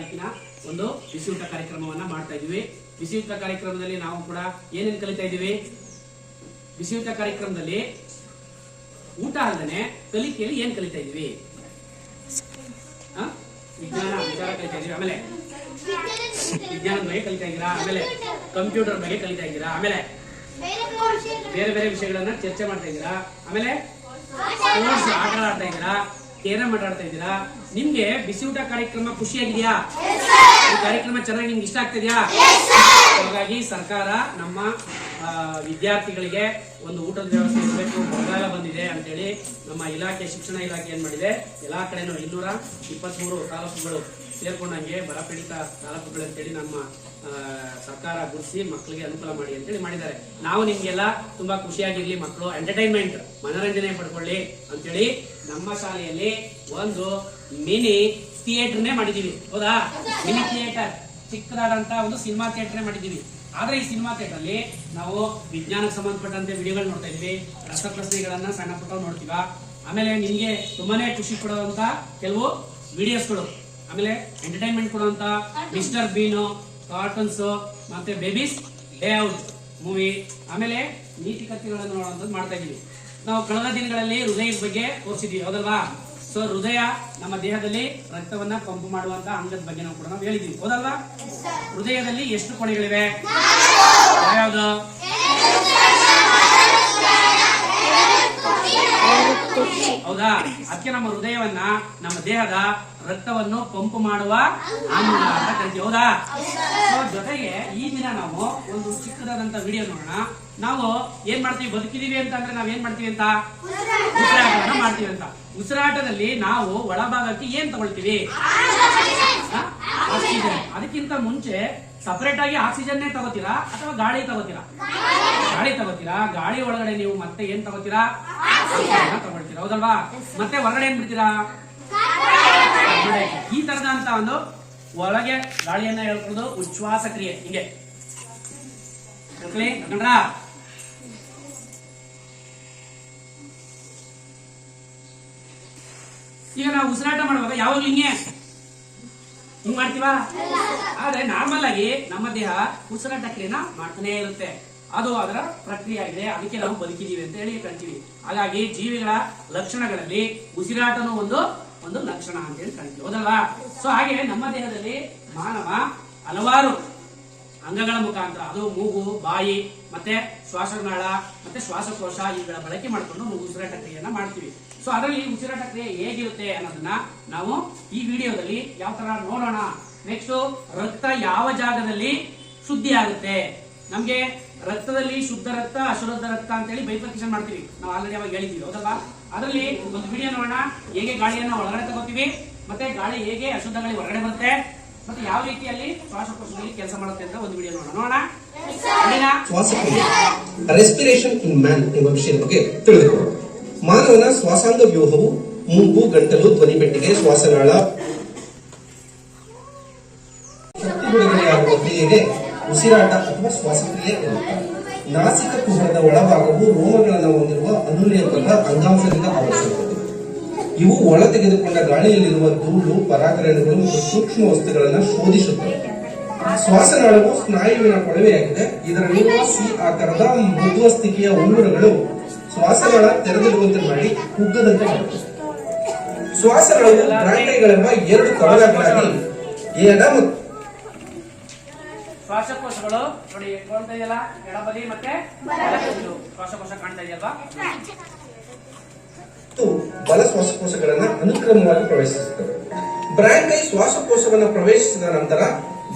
ತಾರೀಕಿನ ಒಂದು ಬಿಸಿಯೂಟ ಕಾರ್ಯಕ್ರಮವನ್ನ ಮಾಡ್ತಾ ಇದೀವಿ ಬಿಸಿಯೂಟ ಕಾರ್ಯಕ್ರಮದಲ್ಲಿ ನಾವು ಕೂಡ ಏನೇನು ಕಲಿತಾ ಇದೀವಿ ಬಿಸಿಯೂಟ ಕಾರ್ಯಕ್ರಮದಲ್ಲಿ ಊಟ ಅಲ್ಲದೆ ಕಲಿಕೆಯಲ್ಲಿ ಏನ್ ಕಲಿತಾ ಇದೀವಿ? ವಿಜ್ಞಾನ, ವಿಚಾರ ಕಲಿತಾ ಇದೀವಿ ಆಮೇಲೆ ವಿಜ್ಞಾನದ ಬಗ್ಗೆ ಕಲಿತಾ ಇದ್ದೀರಾ? ಆಮೇಲೆ ಕಂಪ್ಯೂಟರ್ ಬಗ್ಗೆ ಕಲಿತಾ ಇದ್ದೀರಾ? ಆಮೇಲೆ ಬೇರೆ ಬೇರೆ ವಿಷಯಗಳನ್ನ ಚರ್ಚೆ ಮಾಡ್ತಾ ಇದ್ದೀರಾ? ಆಮೇಲೆ ಆಟ ಆಡ್ತಾ ಇದ್ದೀರಾ? ಕೇರಂ ಮಾತಾಡ್ತಾ ಇದ್ದೀರಾ? ನಿಮ್ಗೆ ಬಿಸಿ ಊಟ ಕಾರ್ಯಕ್ರಮ ಖುಷಿಯಾಗಿದೆಯಾ? ಈ ಕಾರ್ಯಕ್ರಮ ಚೆನ್ನಾಗಿ ನಿಮ್ಗೆ ಇಷ್ಟ ಆಗ್ತಿದ್ಯಾ? ಹಾಗಾಗಿ ಸರ್ಕಾರ ನಮ್ಮ ವಿದ್ಯಾರ್ಥಿಗಳಿಗೆ ಒಂದು ಊಟದ ವ್ಯವಸ್ಥೆ ಇರಬೇಕು ಬರಗಾಲ ಬಂದಿದೆ ಅಂತೇಳಿ ನಮ್ಮ ಇಲಾಖೆ ಶಿಕ್ಷಣ ಇಲಾಖೆ ಏನ್ ಮಾಡಿದೆ? ಎಲ್ಲಾ ಕಡೆನೂ ಇನ್ನೂರ ಇಪ್ಪತ್ಮೂರು ತಾಲೂಕುಗಳು ಸೇರ್ಕೊಂಡಂಗೆ ಬರ ಪೀಡಿತ ತಾಲೂಕುಗಳು ಅಂತೇಳಿ ನಮ್ಮ ಸರ್ಕಾರ ಗುರುಸಿ ಮಕ್ಕಳಿಗೆ ಅನುಕೂಲ ಮಾಡಿ ಅಂತೇಳಿ ಮಾಡಿದ್ದಾರೆ. ನಾವು ನಿಮ್ಗೆಲ್ಲ ತುಂಬಾ ಖುಷಿಯಾಗಿರ್ಲಿ ಮಕ್ಕಳು ಎಂಟರ್ಟೈನ್ಮೆಂಟ್ ಮನೋರಂಜನೆ ಪಡ್ಕೊಳ್ಳಿ ಅಂತೇಳಿ ನಮ್ಮ ಶಾಲೆಯಲ್ಲಿ ಒಂದು ಮಿನಿ ಥಿಯೇಟರ್ನೇ ಮಾಡಿದೀವಿ ಹೌದಾ? ಮಿನಿ ಥಿಯೇಟರ್, ಚಿಕ್ಕದಾದಂತ ಒಂದು ಸಿನಿಮಾ ಥಿಯೇಟರ್ನೇ ಮಾಡಿದೀವಿ ಆದ್ರೆ ಈ ಸಿನಿಮಾ ಥಿಯೇಟರ್ ಅಲ್ಲಿ ನಾವು ವಿಜ್ಞಾನಕ್ಕೆ ಸಂಬಂಧಪಟ್ಟಂತೆ ವಿಡಿಯೋಗಳು ನೋಡ್ತಾ ಇದೀವಿ, ರಸಪ್ರಶ್ನೆಗಳನ್ನ ಸಣ್ಣ ಪುಟ್ಟ ನೋಡ್ತೀವ. ಆಮೇಲೆ ನಿಮ್ಗೆ ತುಂಬಾನೇ ಖುಷಿ ಕೊಡುವಂತ ಕೆಲವು ವಿಡಿಯೋಸ್ಗಳು ಆಮೇಲೆ ಎಂಟರ್ಟೈನ್ಮೆಂಟ್ ಕೊಡುವಂತ ಮಿಸ್ಟರ್ ಬೀನು ಕಾರ್ಟೂನ್ಸ್ ಮತ್ತೆ ಬೇಬೀಸ್ ಡೇ ಔಟ್ ಮೂವಿ ಆಮೇಲೆ ನೀತಿ ಕಥೆಗಳನ್ನು ನೋಡುವಂಥದ್ದು ಮಾಡ್ತಾ ಇದೀವಿ ನಾವು ಕಳೆದ ದಿನಗಳಲ್ಲಿ ಹೃದಯದ ಬಗ್ಗೆ ತೋರಿಸಿದ್ವಿ ಹೌದಲ್ವಾ? ಸೊ ಹೃದಯ ನಮ್ಮ ದೇಹದಲ್ಲಿ ರಕ್ತವನ್ನ ಪಂಪ್ ಮಾಡುವಂತ ಅಂಗದ ಬಗ್ಗೆ ನಾವು ಕೂಡ ನಾವು ಹೇಳಿದ್ವಿ ಹೌದಲ್ವಾ? ಹೃದಯದಲ್ಲಿ ಎಷ್ಟು ಕೊನೆಗಳಿವೆ ಯಾವ್ಯಾವ್ದು ಹೌದಾ? ಅದಕ್ಕೆ ನಮ್ಮ ಹೃದಯವನ್ನ ನಮ್ಮ ದೇಹದ ರಕ್ತವನ್ನು ಪಂಪ್ ಮಾಡುವ ಅಂಗ ಅಂತ ಕರಿತೀವಿ, ಹೌದಾ? ಜೊತೆಗೆ ಈ ದಿನ ನಾವು ಒಂದು ಚಿಕ್ಕದಾದಂತ ವಿಡಿಯೋ ನೋಡೋಣ. ನಾವು ಏನ್ ಮಾಡ್ತೀವಿ? ಬದುಕಿದೀವಿ ಅಂತ ಅಂದ್ರೆ ನಾವ್ ಏನ್ ಮಾಡ್ತೀವಿ ಅಂತ? ಉಸಿರಾಟವನ್ನ ಮಾಡ್ತೀವಿ ಅಂತ. ಉಸಿರಾಟದಲ್ಲಿ ನಾವು ಒಳಭಾಗಕ್ಕೆ ಏನ್ ತಗೊಳ್ತೀವಿ? ಆಕ್ಸಿಜನ್. ಅದಕ್ಕಿಂತ ಮುಂಚೆ ಸಪರೇಟ್ ಆಗಿ ಆಕ್ಸಿಜನ್ನೇ ತಗೋತೀರಾ? ಅಥವಾ ಗಾಳಿ ತಗೋತೀರಾ? ಗಾಳಿ ತಗೋತೀರಾ? ಗಾಳಿ ಒಳಗಡೆ ನೀವು ಮತ್ತೆ ಏನ್ ತಗೋತೀರಾ? ತಗೊಳ್ತೀರಾ, ಹೌದಲ್ವಾ? ಮತ್ತೆ ಹೊರಗಡೆ ಏನ್ ಬಿಡ್ತೀರಾ? ಒಂದು ಒಳಗೆ ಗಾಳಿಯನ್ನ ಹೇಳ್ಕೊಳ್ಳೋದು ಉಚ್ಛ್ವಾಸ ಕ್ರಿಯೆ. ಹಿಂಗೆ. ಈಗ ನಾವು ಉಸಿರಾಟ ಮಾಡುವಾಗ ಯಾವಾಗ್ಲೂ ಹಿಂಗೆ? ಹಿಂಗ್ ಮಾಡ್ತೀವಾ? ಆದ್ರೆ ನಾರ್ಮಲ್ ಆಗಿ ನಮ್ಮ ದೇಹ ಉಸಿರಾಟ ಕ್ರಿಯೆನ ಮಾಡ್ತಾನೆ ಇರುತ್ತೆ. ಅದು ಅದರ ಪ್ರಕ್ರಿಯೆ ಆಗಿದೆ. ಅದಕ್ಕೆ ನಾವು ಬದುಕಿದೀವಿ ಅಂತ ಹೇಳಿ ಕಂತೀವಿ ಹಾಗಾಗಿ ಜೀವಿಗಳ ಲಕ್ಷಣಗಳಲ್ಲಿ ಉಸಿರಾಟನೂ ಒಂದು ಒಂದು ಲಕ್ಷಣ ಅಂತ ಹೇಳಿ ಕರಿತೀವಿ. ಹೌದಲ್ವಾ? ಸೊ ಹಾಗೆ ನಮ್ಮ ದೇಹದಲ್ಲಿ ಮಾನವ ಹಲವಾರು ಅಂಗಗಳ ಮುಖಾಂತರ, ಅದು ಮೂಗು, ಬಾಯಿ, ಮತ್ತೆ ಶ್ವಾಸನಾಳ ಮತ್ತೆ ಶ್ವಾಸಕೋಶ ಇವುಗಳ ಬಳಕೆ ಮಾಡಿಕೊಂಡು ನಾವು ಉಸಿರಾಟ ಕ್ರಿಯೆಯನ್ನ ಮಾಡ್ತೀವಿ. ಸೊ ಅದರಲ್ಲಿ ಉಸಿರಾಟ ಕ್ರಿಯೆ ಹೇಗಿರುತ್ತೆ ಅನ್ನೋದನ್ನ ನಾವು ಈ ವಿಡಿಯೋದಲ್ಲಿ ಯಾವ ತರ ನೋಡೋಣ. ನೆಕ್ಸ್ಟ್ ರಕ್ತ ಯಾವ ಜಾಗದಲ್ಲಿ ಶುದ್ಧಿ ಆಗುತ್ತೆ ನಮ್ಗೆ ರಕ್ತದಲ್ಲಿ ಶುದ್ಧ ರಕ್ತ, ಅಶುದ್ಧ ರಕ್ತ ಅಂತೇಳಿ ಬೈಫರ್ಕೇಶನ್ ಮಾಡ್ತೀವಿ. ನಾವು ಆಲ್ರೆಡಿ ಅವಾಗ ಹೇಳಿದೀವಿ ಹೌದಲ್ವಾ? ಅದರಲ್ಲಿ ಒಂದು ವಿಡಿಯೋ ನೋಡೋಣ. ಹೇಗೆ ಗಾಳಿಯನ್ನ ಒಳಗಡೆ ತಗೋತೀವಿ, ಮತ್ತೆ ಗಾಳಿ ಹೇಗೆ ಅಶುದ್ಧ ಗಾಳಿ ಹೊರಗಡೆ ಬರುತ್ತೆ, ಮತ್ತೆ ಯಾವ ರೀತಿಯಲ್ಲಿ ಶ್ವಾಸಕೋಶದಲ್ಲಿ ಕೆಲಸ ಮಾಡುತ್ತೆ ಅಂತ ಒಂದು ವಿಡಿಯೋ ನೋಡೋಣ. ನೋಡೋಣ? ರೆಸ್ಪಿರೇಷನ್ ಇನ್ ಮ್ಯಾನ್ ಎಂಬ ವಿಷಯದ ಬಗ್ಗೆ ತಿಳಿದುಕೊಳ್ಳೋಣ. ಮಾನವನ ಶ್ವಾಸಾಂಗ ವ್ಯೂಹವು ಮೂಗು, ಗಂಟಲು ಧ್ವನಿಪೆಟ್ಟಿಗೆ ಶ್ವಾಸನಾಳ. ಶಕ್ತಿ ಕ್ರಿಯೆಗೆ ಉಸಿರಾಟ ಅಥವಾ ಶ್ವಾಸಕ್ರಿಯೆ. ನಾಸಿಕ ಕುಹರದ ಒಳಭಾಗವು ರೋಮಗಳನ್ನು ಹೊಂದಿರುವ ಅನುಲೇಪದ ಅಂಗಾಂಶದಿಂದ ಆವರಿಸುತ್ತದೆ ಇವು ಒಳ ತೆಗೆದುಕೊಂಡ ಗಾಳಿಯಲ್ಲಿರುವ ಧೂಳು, ಪರಾಗರಣಗಳು ಮತ್ತು ಸೂಕ್ಷ್ಮ ವಸ್ತುಗಳನ್ನು ಶೋಧಿಸುತ್ತವೆ. ಶ್ವಾಸನಾಳವು ಸ್ನಾಯುವಿನ ಕೊಳವೆಯಾಗಿದೆ. ಇದರಲ್ಲಿರುವ ಸಿ ಆಕಾರದ ಮೃದುವಸ್ತಿಕೆಯ ಉಂಗುರಗಳು ಶ್ವಾಸನಾಳ ತೆರೆದಿರುವಂತೆ ಮಾಡಿ ಕುಗ್ಗದಂತೆ ಮಾಡುತ್ತದೆ ಶ್ವಾಸನಾಳವು ಬ್ರಾಂಕೈಗಳೆಂಬ ಎರಡು ಕವಲಗಳಾಗಿ ಎಡ ಮತ್ತು ಶ್ವಾಸಕೋಶಗಳು, ನೋಡಿ ಕಾಣ್ತಾ ಇದೆಯಲ್ಲ, ಎಡಬದಿ ಮತ್ತೆ ಶ್ವಾಸಕೋಶ ಕಾಣ್ತಾ ಇದೆಯಲ್ವಾ? ಬಲ ಶ್ವಾಸಕೋಶಗಳನ್ನ ಅನುಕ್ರಮವಾಗಿ ಪ್ರವೇಶಿಸುತ್ತವೆ ಬ್ರಾಂಕೈ ಶ್ವಾಸಕೋಶವನ್ನು ಪ್ರವೇಶಿಸಿದ ನಂತರ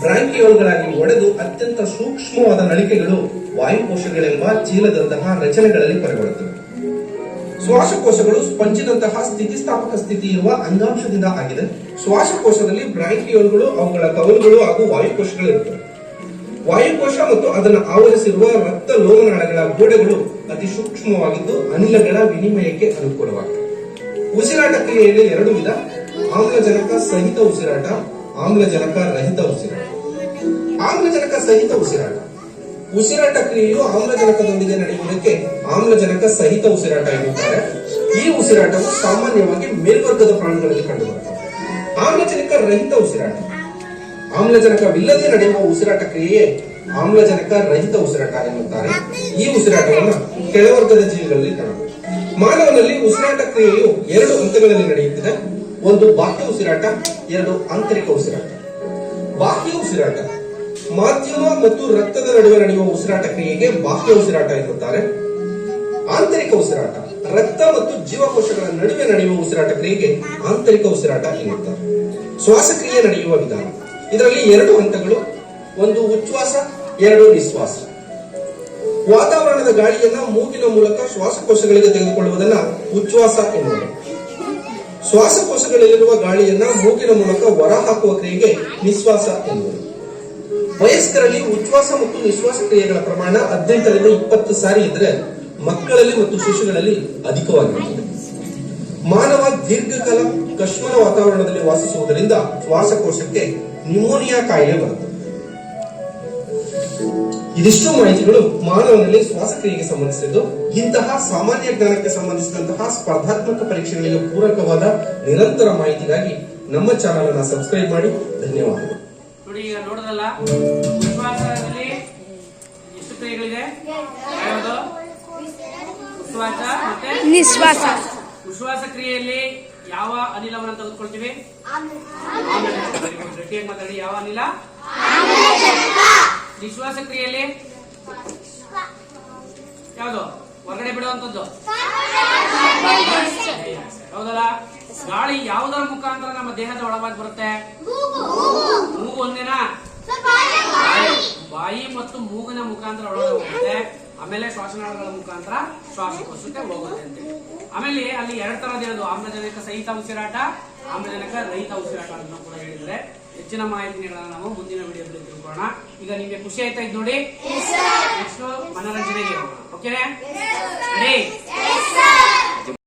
ಬ್ರಾಂಕಿಯೋಲ್ಗಳಾಗಿ ಒಡೆದು ಅತ್ಯಂತ ಸೂಕ್ಷ್ಮವಾದ ನಳಿಕೆಗಳು ವಾಯುಕೋಶಗಳೆಂಬ ಚೀಲದಂತಹ ರಚನೆಗಳಲ್ಲಿ ಪರಿಗೊಳ್ಳುತ್ತವೆ. ಶ್ವಾಸಕೋಶಗಳು ಸ್ಪಂಜಿನಂತಹ ಸ್ಥಿತಿಸ್ಥಾಪಕ ಸ್ಥಿತಿ ಇರುವ ಅಂಗಾಂಶದಿಂದ ಆಗಿದೆ. ಶ್ವಾಸಕೋಶದಲ್ಲಿ ಬ್ರಾಂಕಿಯೋಲ್ಗಳು, ಅವುಗಳ ಕವಲುಗಳು ಹಾಗೂ ವಾಯುಕೋಶಗಳು ಇರುತ್ತವೆ ವಾಯುಕೋಶ ಮತ್ತು ಅದನ್ನು ಆವರಿಸಿರುವ ರಕ್ತ ಲೋಮನಾಳಗಳ ಗೋಡೆಗಳು ಅತಿ ಸೂಕ್ಷ್ಮವಾಗಿದ್ದು ಅನಿಲಗಳ ವಿನಿಮಯಕ್ಕೆ ಅನುಕೂಲವಾಗಿದೆ. ಉಸಿರಾಟ ಕ್ರಿಯೆಯಲ್ಲಿ ಎರಡು ವಿಧ, ಆಮ್ಲಜನಕ ಸಹಿತ ಉಸಿರಾಟ, ಆಮ್ಲಜನಕ ರಹಿತ ಉಸಿರಾಟ. ಆಮ್ಲಜನಕ ಸಹಿತ ಉಸಿರಾಟ. ಉಸಿರಾಟ ಕ್ರಿಯೆಯು ಆಮ್ಲಜನಕದೊಂದಿಗೆ ನಡೆಯುವುದಕ್ಕೆ ಆಮ್ಲಜನಕ ಸಹಿತ ಉಸಿರಾಟ ಎನ್ನುತ್ತಾರೆ. ಈ ಉಸಿರಾಟವು ಸಾಮಾನ್ಯವಾಗಿ ಮೇಲ್ವರ್ಗದ ಪ್ರಾಣಿಗಳಲ್ಲಿ ಕಂಡುಬರುತ್ತದೆ ಆಮ್ಲಜನಕ ರಹಿತ ಉಸಿರಾಟ. ಆಮ್ಲಜನಕವಿಲ್ಲದೆ ನಡೆಯುವ ಉಸಿರಾಟ ಕ್ರಿಯೆ ಆಮ್ಲಜನಕ ರಹಿತ ಉಸಿರಾಟ ಎನ್ನುತ್ತಾರೆ. ಈ ಉಸಿರಾಟವನ್ನು ಕೆಳವರ್ಗದ ಜೀವಿಗಳಲ್ಲಿ ಕಾಣಬಹುದು ಮಾನವನಲ್ಲಿ ಉಸಿರಾಟ ಕ್ರಿಯೆಯು ಎರಡು ಹಂತಗಳಲ್ಲಿ ನಡೆಯುತ್ತದೆ. ಒಂದು ಬಾಹ್ಯ ಉಸಿರಾಟ, ಎರಡು ಆಂತರಿಕ ಉಸಿರಾಟ. ಬಾಹ್ಯ ಉಸಿರಾಟ, ಮಾಧ್ಯಮ ಮತ್ತು ರಕ್ತದ ನಡುವೆ ನಡೆಯುವ ಉಸಿರಾಟ ಕ್ರಿಯೆಗೆ ಬಾಹ್ಯ ಉಸಿರಾಟ ಎನ್ನುತ್ತಾರೆ. ಆಂತರಿಕ ಉಸಿರಾಟ, ರಕ್ತ ಮತ್ತು ಜೀವಕೋಶಗಳ ನಡುವೆ ನಡೆಯುವ ಉಸಿರಾಟ ಕ್ರಿಯೆಗೆ ಆಂತರಿಕ ಉಸಿರಾಟ ಎನ್ನುತ್ತಾರೆ. ಶ್ವಾಸಕ್ರಿಯೆ ನಡೆಯುವ ವಿಧಾನ. ಇದರಲ್ಲಿ ಎರಡು ಹಂತಗಳು, ಒಂದು ಉಚ್ಛ್ವಾಸ, ಎರಡು ನಿಶ್ವಾಸ ವಾತಾವರಣದ ಗಾಳಿಯನ್ನ ಮೂಗಿನ ಮೂಲಕ ಶ್ವಾಸಕೋಶಗಳಿಗೆ ತೆಗೆದುಕೊಳ್ಳುವುದನ್ನ ಉಚ್ಛ್ವಾಸ ಎನ್ನುವರು ಶ್ವಾಸಕೋಶಗಳಲ್ಲಿರುವ ಗಾಳಿಯನ್ನ ಮೂಗಿನ ಮೂಲಕ ಹೊರ ಹಾಕುವ ಕ್ರಿಯೆಗೆ ನಿಶ್ವಾಸ ಎನ್ನುವರು ವಯಸ್ಕರಲ್ಲಿ ಉಚ್ಛ್ವಾಸ ಮತ್ತು ನಿಶ್ವಾಸ ಕ್ರಿಯೆಗಳ ಪ್ರಮಾಣ ಹದಿನೆಂಟರಿಂದ ಇಪ್ಪತ್ತು ಸಾರಿ ಇದ್ರೆ ಮಕ್ಕಳಲ್ಲಿ ಮತ್ತು ಶಿಶುಗಳಲ್ಲಿ ಅಧಿಕವಾಗಿರುತ್ತದೆ. ಮಾನವ ದೀರ್ಘಕಾಲ ಕಶ್ಮಲ ವಾತಾವರಣದಲ್ಲಿ ವಾಸಿಸುವುದರಿಂದ ಶ್ವಾಸಕೋಶಕ್ಕೆ ನ್ಯೂಮೋನಿಯಾ ಕಾಯಿಲೆ ಬರುತ್ತೆ. ಇದಿಷ್ಟು ಮಾಹಿತಿಗಳು ಮಾನವನಲ್ಲಿ ಶ್ವಾಸಕ್ರಿಯೆಗೆ ಸಂಬಂಧಿಸಿದ್ದು ಇಂತಹ ಸಾಮಾನ್ಯ ಜ್ಞಾನಕ್ಕೆ ಸಂಬಂಧಿಸಿದಂತಹ ಸ್ಪರ್ಧಾತ್ಮಕ ಪರೀಕ್ಷೆಗಳಿಗೆ ಪೂರಕವಾದ ನಿರಂತರ ಮಾಹಿತಿಗಾಗಿ ನಮ್ಮ ಚಾನಲ್ ಅನ್ನ ಸಬ್ಸ್ಕ್ರೈಬ್ ಮಾಡಿ. ಧನ್ಯವಾದಗಳು. ನೋಡಿ ಈಗ ನೋಡೋದಲ್ಲ ಉಚ್ಛ್ವಾಸದಲ್ಲಿ ಎಷ್ಟು ಕ್ರಿಯೆಗಳಿದೆ? ಯಾವುದು? ಉಚ್ಛ್ವಾಸ ಮತ್ತೆ ನಿಶ್ವಾಸ. ಉಚ್ಛ್ವಾಸ ಕ್ರಿಯೆಯಲ್ಲಿ ಯಾವ ಅನಿಲವನ್ನು ತೆಗೆದುಕೊಳ್ತೀವಿ. ಗಟ್ಟಿಯಾಗಿ ಮಾತಾಡಿ ಯಾವ ಅನಿಲ? ನಿಶ್ವಾಸ ಕ್ರಿಯೆಯಲ್ಲಿ ಯಾವುದು? ಹೊರಗಡೆ ಬಿಡುವಂತದ್ದು ಹೌದಲ್ಲ? ಗಾಳಿ ಯಾವುದರ ಮುಖಾಂತರ ನಮ್ಮ ದೇಹದ ಒಳವಾಗಿ ಬರುತ್ತೆ? ಮೂಗು ಒಂದೇನಾ? ಬಾಯಿ ಮತ್ತು ಮೂಗಿನ ಮುಖಾಂತರ ಒಳಗೆ ಹೋಗುತ್ತೆ ಆಮೇಲೆ ಶ್ವಾಸನಾಳಗಳ ಮುಖಾಂತರ ಶ್ವಾಸಕೋಶಕ್ಕೆ ಹೋಗುತ್ತೆ ಅಂತ ಆಮೇಲೆ ಅಲ್ಲಿ ಎರಡ್ ತರದ್ ಹೇಳೋದು ಆಮ್ಲಜನಕ ಸಹಿತ ಉಸಿರಾಟ ಆಮ್ಲಜನಕ ರಹಿತ ಉಸಿರಾಟ ಅಂತ ಕೂಡ ಹೇಳಿದ್ರೆ ಹೆಚ್ಚಿನ ಮಾಹಿತಿಗಳನ್ನ ನಾವು ಮುಂದಿನ ವಿಡಿಯೋದಲ್ಲಿ ತಿಳ್ಕೊಳ್ಳೋಣ. ಈಗ ನಿಮ್ಗೆ ಖುಷಿ ಆಯ್ತಾ ಇದ್ದು ನೋಡಿ? ನೆಕ್ಸ್ಟ್ ಮನೋರಂಜನೆಗೆ ಹೋಗೋಣ. Okay ready